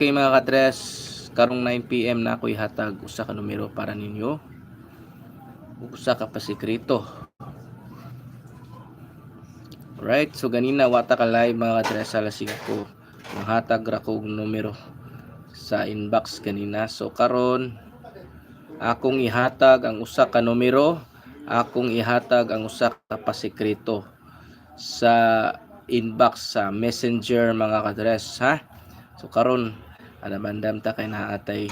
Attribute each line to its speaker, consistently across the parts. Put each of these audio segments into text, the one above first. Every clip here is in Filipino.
Speaker 1: Okay mga katres, karong 9pm na ako ihatag usa ka numero para ninyo. Usa ka pasikreto. Right, so ganina wata ka live mga katres alas 5. Nanghatag ra kog numero sa inbox kanina. So karon akong ihatag ang usa ka numero, akong ihatag ang usa ka pasikreto sa inbox sa messenger mga kadres ha. So karon ana bandam ta kay naatay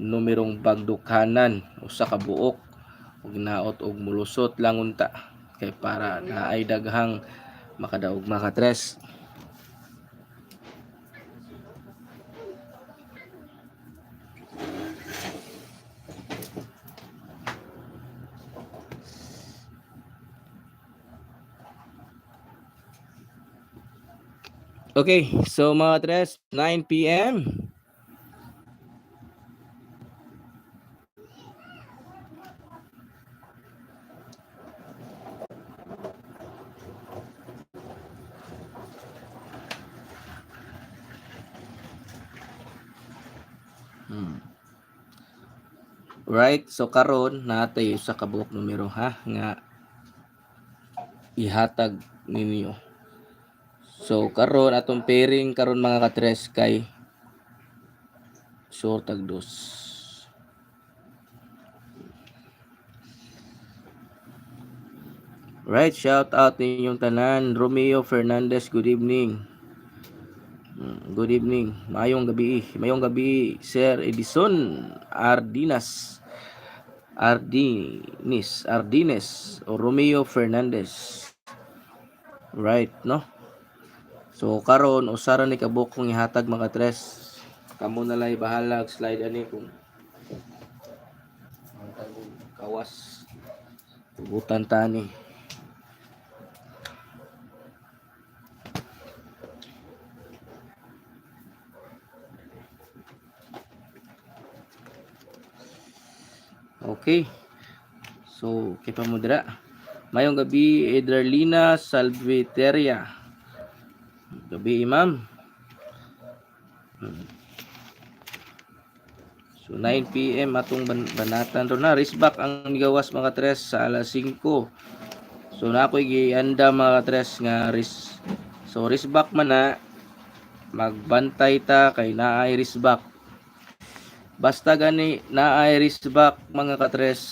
Speaker 1: numerong bagdukhanan usa ka buok ug naot og mulusot lang unta kay para naay daghang makadaog mga kadres. Okay, so mga tres, 9 p.m. Hmm. Right, so karon natay sa kabuok numero ha nga ihatag ninyo. So karon atong pairing karon mga katres kay sure tag dos. Right, shout out ninyong tanan. Romeo Fernandez, good evening. Mm, Good evening. Mayong gabi. Mayong gabi, Sir Edison Ardinas. Ardinis, Ardines o Romeo Fernandez. Right, no? So karon usaran ni kabuk kong ihatag mga tres. Kamo na lang bahala slide ani kung kawas tubutan tani. Okay. So, kay pa mo dira. Mayong gabi, Edralina Salveteria. Gabi, Imam. Hmm. So 9 PM atong ban banatan ro na risback ang migawas mga tres sa alas 5. So na ako'y gianda mga tres nga ris So risback man na magbantay ta kay naay risback. Basta gani naay risback mga katres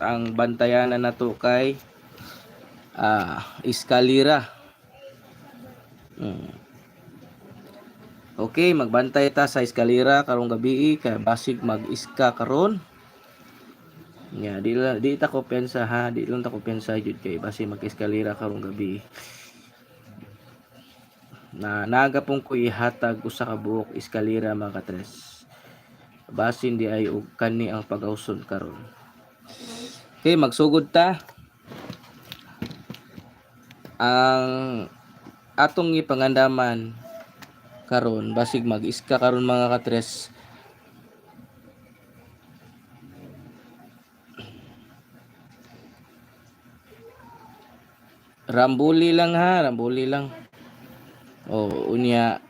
Speaker 1: ang bantayanan nato kay ah eskalira. Hmm. Okay, magbantay ta sa eskalera karong gabi kay basig mag-iska karon. Nga, di la- di ta ko pensa ha, di lang ta ko pensa jud kay basig mag-eskalera karong gabi. Na naga pong ko ihatag usa ka buok eskalera mga katres. Basin di ay og kani ang pag-awson karon. Okay, magsugod ta. Ang atong ipangandaman karon basig mag-iska karon mga katres Rambuli lang ha, rambuli lang. Oh, unya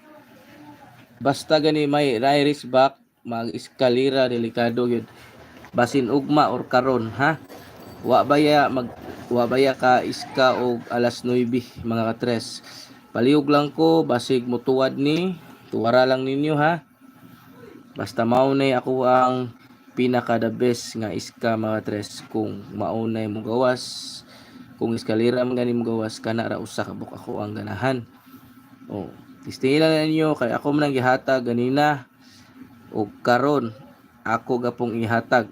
Speaker 1: basta gani may iris back mag-eskalera delikado yun. Basin ugma or karon ha. Wa baya mag wa baya ka iska og alas 9 mga katres. Palihog lang ko basig mutuwad ni tuwara lang ninyo ha. Basta maunay ako ang pinaka the best nga iska mga tres kung maunay mo gawas kung eskalera man gani mo gawas kana ra usa ka buk ako ang ganahan. Oh, tistingin lang ninyo kay ako man gihatag ganina ug karon ako gapong ihatag.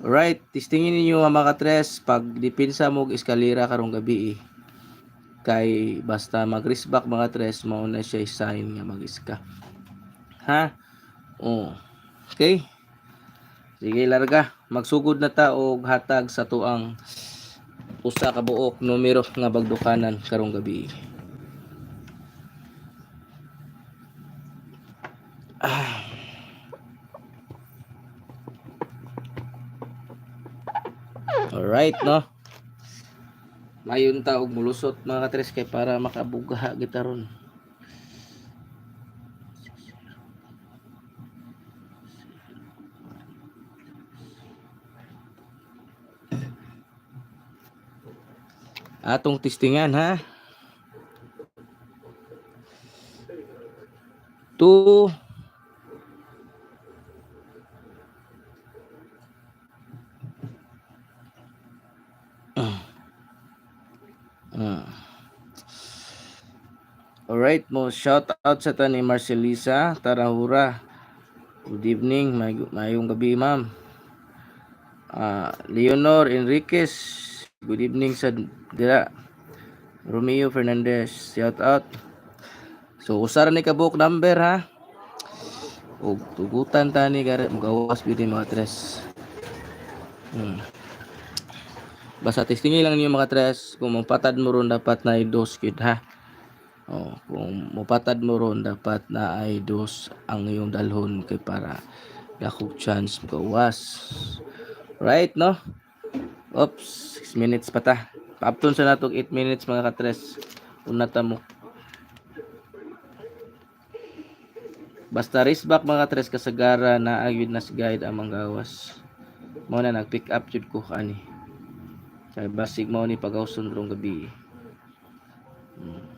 Speaker 1: Right, tistingin ninyo mga katres pag dipinsa mo og eskalera karong gabi eh. Kay basta mag-risback mga tres mao na siya sign nga mag-iska. Ha? Oh okay. Sige larga. Magsugod na ta og hatag sa tuang usa ka buok numero nga bagdukanan karong gabi Alright, no? Mayon ta og mulusot mga katres kay para makabugaha gitaron. Atong testingan ha. 2 Alright mo, shout out sa ta ni Marcelisa Tarahura. Good evening, may mayong gabi ma'am. Ah, Leonor Enriquez, good evening sa dira. Romeo Fernandez, shout out. So usara ni ka book number ha. O tugutan ta ni gara magawas ni mga tres. Hmm. Basta testingin lang niyo mga tres kung mapatad mo ron dapat na i-dose gyud ha. Oh, kung mupatad mo ron dapat na ay dos ang iyong dalhon kay para dakog chance gawas. Right, no? Oops, 6 minutes pa ta. Paapton sa natog 8 minutes mga katres. Una ta mo. Basta race back mga katres kasagara na agyud nas guide ang manggawas. Mao na nag-pick up jud ko ani. Kay basig mao ni pagawson rong gabi. Hmm.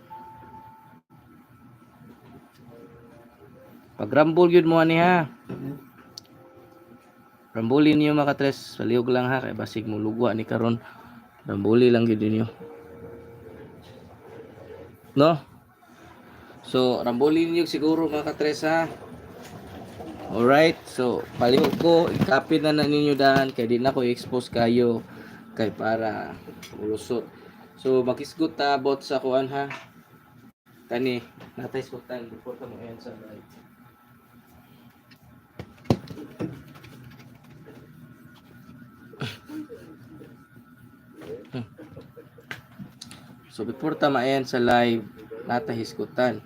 Speaker 1: Pag rumble yun mo ani ha. Rambulin niyo mga katres. Paliog lang ha. Kaya basig mo lugwa ni karon. Rambuli lang yun niyo. No? So, rambulin niyo siguro mga katres ha. Alright. So, paliog ko. I-copy na na ninyo dahan. Kaya di na ko i-expose kayo. Kay para ulusot. So, makisgot ta about sa kuan ha. Kani, natay. Before ka mo ayan sa right. So before ta maayan sa live nata hiskutan.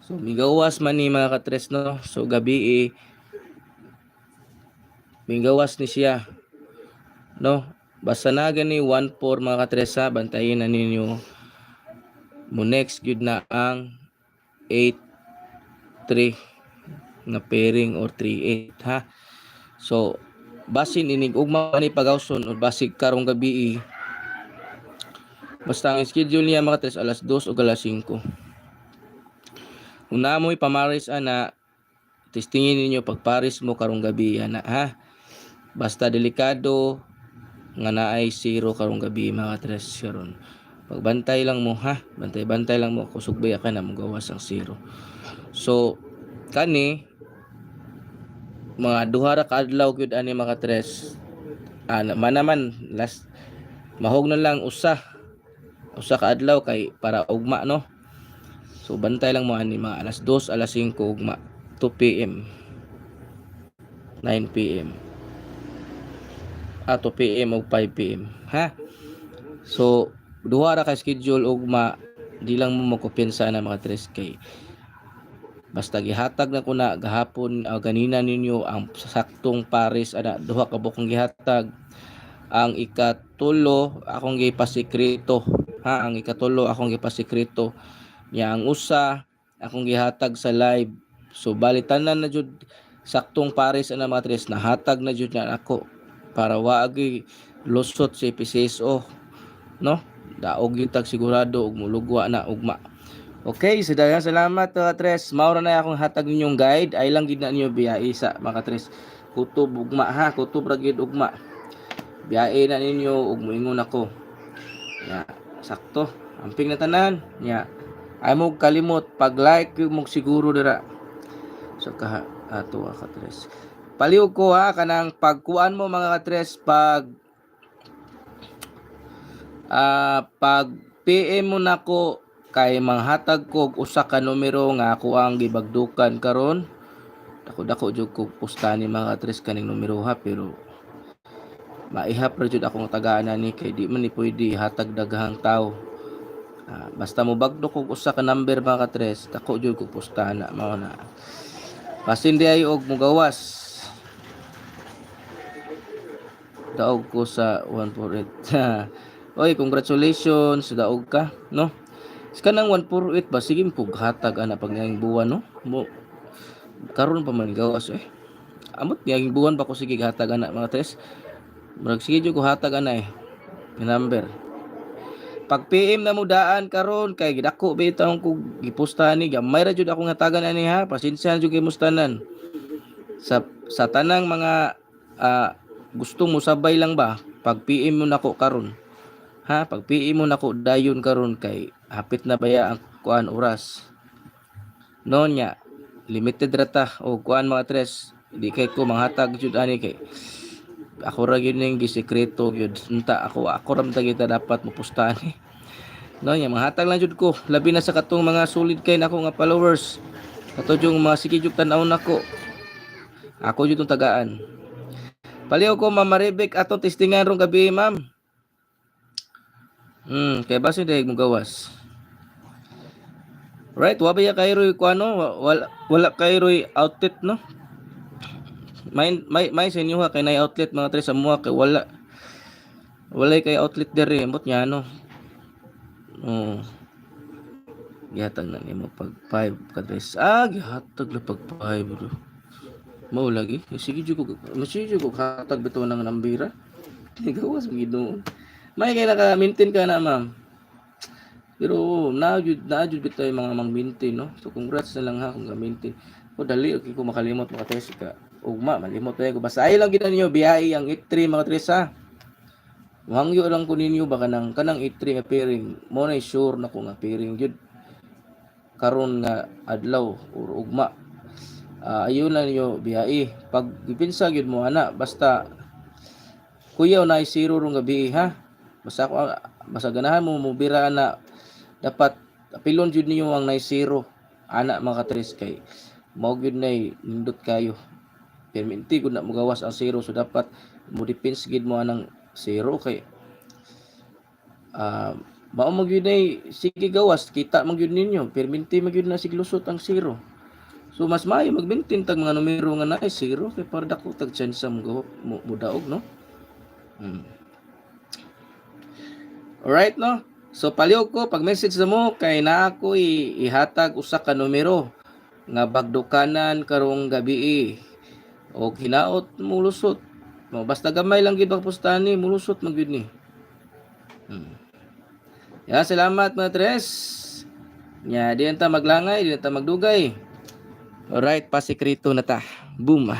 Speaker 1: So migawas man ni mga katres no. So gabi eh, migawas ni siya. No? Basta na gani 1-4 mga katres ha. Bantayin na ninyo. Mo next good na ang 8-3 na pairing or 3-8 ha. So basin inig ugma ni pagawson or basig karong gabi eh, Basta ang schedule niya mga tres alas 2 o alas 5. Kung na mo'y pamaris ana, testingin ninyo pagparis mo karong gabi ana ha. Basta delikado nga naay zero karong gabi mga tres karon. Pagbantay lang mo ha, bantay-bantay lang mo kusog baya ka na magawas ang zero. So kani mga duha ra ka adlaw gyud ani mga tres. Ana man naman last mahog na lang usa usa ka adlaw kay para ugma no? So bantay lang mo ani mga alas 2 alas 5 ugma 2 PM 9 PM ah 2 PM ug 5 PM ha? So duha ra ka schedule ugma di lang mo makupensa na mga 3 kay basta gihatag na ko na gahapon uh, ganina ninyo ang saktong pares ana duha ka bukong gihatag. Ang ikatulo akong gipasikreto ha ang ikatulo akong gipasikreto niya ang usa akong gihatag sa live so balitanan na jud saktong pares ana mga tres nahatag na jud na ako para waagi lusot si PCSO no daog gyud tag sigurado ug mulugwa na ugma Okay, so daghang salamat mga tres. Maura na akong hatag ninyong guide. Ay lang gid na niyo biyahe sa mga tres. Kutob ugma ha, kutob ra gyud ugma. Biyahe na ninyo ug moingon ako. Ya, sakto. Amping na tanan. Nya. Ay mo kalimot. Pag like mo siguro dira. So ka ato ka tres paliw ko ha kanang pagkuan mo mga katres pag ah pag PM mo nako kay manghatag ko usa ka numero nga ako ang gibagdukan karon. Dako dako jud ko pusta ni mga katres kaning numero ha pero maihap ra jud akong tagaan ni kay di man ni pwede hatag daghang tawo ah, basta mo bagdo kog usa ka number mga katres dako jud ko postana mao na. Pasin di ay og mugawas. Daog ko sa 148 oy congratulations daog ka no? Sa kanang 148 ba sige pug hatag ana pag ngayong buwan no? Mo karon pa man gawas eh. Amot ngayong buwan pa ko sige hatag ana mga tres Murag sige jud ko hatag ana. Yung number. pag PM na mo daan karon kay gidako bitaw ko gipustahan ni? Gamay ra jud ako nga tagan ani ha? Pasensya na jud kay mustanan sa sa tanang mga ah, gusto mo sabay lang ba? Pag PM mo nako karon. Ha? Pag PM mo nako dayon karon kay hapit na baya ang kuan oras? No nya limited rata o kuan mga tres. Di kay ko manghatag jud ani kay ako ra gyud ning gisekreto gyud unta ako ako ra kita dapat mupustahan eh. no nya manghatag lang jud ko labi na sa katong mga solid kay nako nga followers kato yung mga sige jud tan-aw nako ako jud tong tagaan Paliw ko Ma'am Maribek atong testingan rong gabi ma'am. Hmm, kay basi dahil mo gawas. Right, wabay ya kay Roy ko ano, wa- wala wala kay Roy outlet no. May may may sa inyo ha kay nay outlet mga tres sa mua kay wala. Wala kay outlet dere ambot nya ano. Oh. Gihatag na nimo pag 5 ka tres. Ah, gihatag la pag 5 bro. Mao lagi. Eh, Sige jud ko. Masige jud ko hatag bitaw ng nambira. Gawas mo ginoon. May kay naka-maintain ka na, ma'am. Pero na jud na jud bitaw mga mang-maintain, no. So congrats na lang ha kung ga-maintain. O dali okay ko makalimot mga tres ka. Ugma, malimot na ko. Basta ay lang gid ninyo biyahe ang 83 mga tres ha. Wangyo lang ko ninyo baka nang kanang 83 nga pairing. Mo na sure na ko nga pairing jud karon nga adlaw or ugma Ah, ayun lang niyo biyahe. Pag ipinsa gyud mo ana, basta kuyaw na zero rong gabi ha. Basta ako basta ganahan mo mo bira na dapat pilon jud niyo ang nay zero. Ana mga katres kay mao gyud nay nindot kayo. Perminti gud na mo gawas ang zero so dapat mo depends gid mo anang zero kay ah mao mo gyud nay sige gawas kita man gyud ninyo perminti man gyud na siglusot ang zero. So mas maayo mag-maintain tag mga numero nga naay zero kay para dako tag chance mo mo, mo daog no. Hmm. Alright no. So palihog ko pag message na mo kay naa ko i- ihatag usa ka numero nga bagdukanan karong gabi o kinaot mo lusot. No, basta gamay lang gid pustahan ni mulusot man gyud ni. Hmm. Ya, salamat mga tres. Nya, di ta maglangay, di ta magdugay. Alright, pasikreto na ta. Boom.